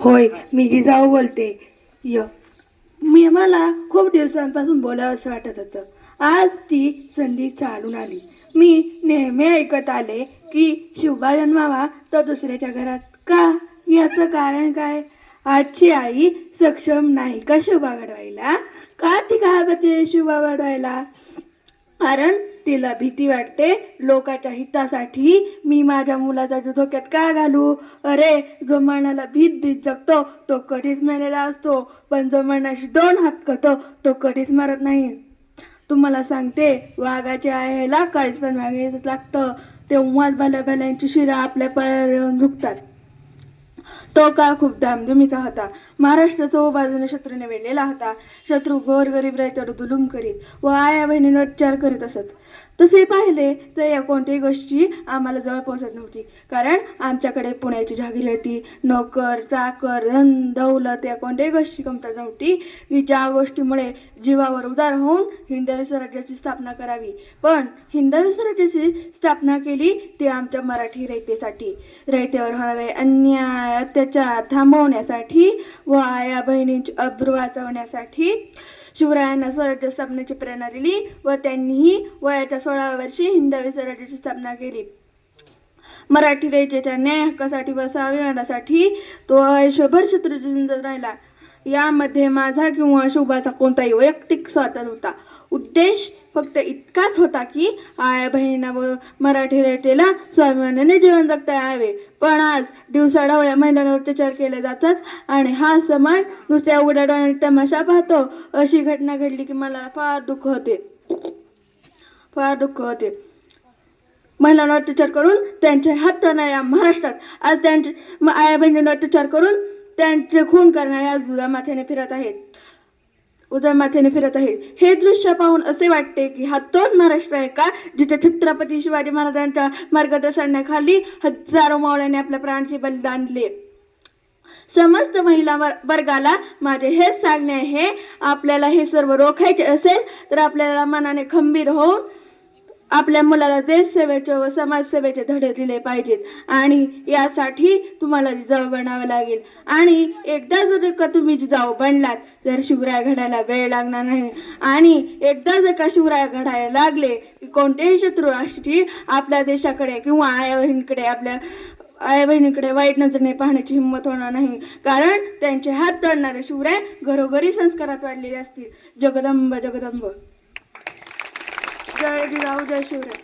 होय मी जिजाऊ बोलते. य. मी मला खूप दिवसांपासून बोलावंसं वाटत होतं. आज ती संधी चालून आली. मी नेहमी ऐकत आले की शुभा जन्मावा तर दुसऱ्याच्या घरात का? याचं कारण काय? आजची आई सक्षम नाही का शुभा घडवायला का ती घाबरते शुभा घडवायला कारण तिला भीती वाटते. लोकाच्या हितासाठी मी माझ्या मुलाचा जीव धोक्यात का घालू? अरे जो मरणाला भीत भीत जगतो तो कधीच मेलेला असतो. पण जो मरणाशी दोन हात करतो तो कधीच मरत नाही. तुम्हाला सांगते वाघाचे आईला काळीच पण मागे लागतं. तेव्हाच भल्या भल्यांची शिरा आपल्या पायावर येऊन झुकतात. तो काळ खूप धामधुमीचा होता. महाराष्ट्र चौबाजूने शत्रूने वेढलेला होता. शत्रू गोरगरीब रायतर दुलूम करीत व आया बहिणीने उच्चार करीत असत. तसे पाहिले तर या कोणत्याही गोष्टी आम्हाला जवळ पोहोचत नव्हती. कारण आमच्याकडे पुण्याची झागिरी होती नोकर चाकर धन दौलत या कोणत्याही गोष्टी कमतरता नव्हती. की ज्या गोष्टीमुळे जीवावर उदार होऊन हिंदवी स्वराज्याची स्थापना करावी. पण हिंदवी स्वराज्याची स्थापना केली ती आमच्या मराठी रयतेसाठी. रयतेवर होणारे अन्याय अत्याचार थांबवण्यासाठी व आया बहिणींची अब्रू वाचवण्यासाठी शिवरायांना स्वराज्य स्थापनेची प्रेरणा दिली व त्यांनीही वयाच्या सोळाव्या वर्षी हिंदवी स्वराज्याची स्थापना केली. मराठी रयतेच्या न्याय हक्कासाठी व स्वाभिमानासाठी तो आयुष्यभर शत्रुजिंदत राहिला. यामध्ये माझा किंवा शुभाचा कोणताही वैयक्तिक स्वार्थ होता. उद्देश फक्त इतकाच होता की आया बहिणींना व मराठी रयतेला स्वाभिमानाने जीवन जगता यावे पण आज दिवसाढवळ्या महिलांवर अत्याचार केले जातात आणि हा समाज नुसत्या उघड्या डोळ्याने तमाशा पाहतो अशी घटना घडली की मला फार दुःख होते. फार दुःख होते. महिलांवर अत्याचार करून त्यांचे हात या महाराष्ट्रात. आज त्यांचे आया बहिणींवर अत्याचार करून त्यांचे खून करणाऱ्या आज माथ्याने फिरत आहेत. उद्या माथ्याने फिरत आहे. हे दृश्य पाहून असे वाटते की हा तोच महाराष्ट्र आहे का जिथे छत्रपती शिवाजी महाराजांच्या मार्गदर्शनाखाली हजारो मावळ्यांनी आपल्या प्राणाचे बलिदान दिले. समस्त महिला वर्गाला माझे हेच सांगणे आहे आपल्याला हे सर्व रोखायचे असेल तर आपल्याला मनाने खंबीर होऊन आपल्या मुलाला देशसेवेचे व समाजसेवेचे धडे दिले पाहिजेत. आणि यासाठी तुम्हाला जिजाऊ बनावं लागेल. आणि एकदा जर का तुम्ही जिजाऊ बनलात तर शिवराय घडायला वेळ लागणार नाही. आणि एकदा जर का शिवराय घडायला लागले की कोणत्याही शत्रू राष्ट्रीय आपल्या देशाकडे किंवा आया बहिणीकडे आपल्या आई बहिणीकडे वाईट नजरेने पाहण्याची हिंमत होणार नाही. कारण त्यांचे हात तळणारे शिवराय घरोघरी संस्कारात वाढलेले असतील. जगदंब जगदंब. जय राहू जय शिवराय.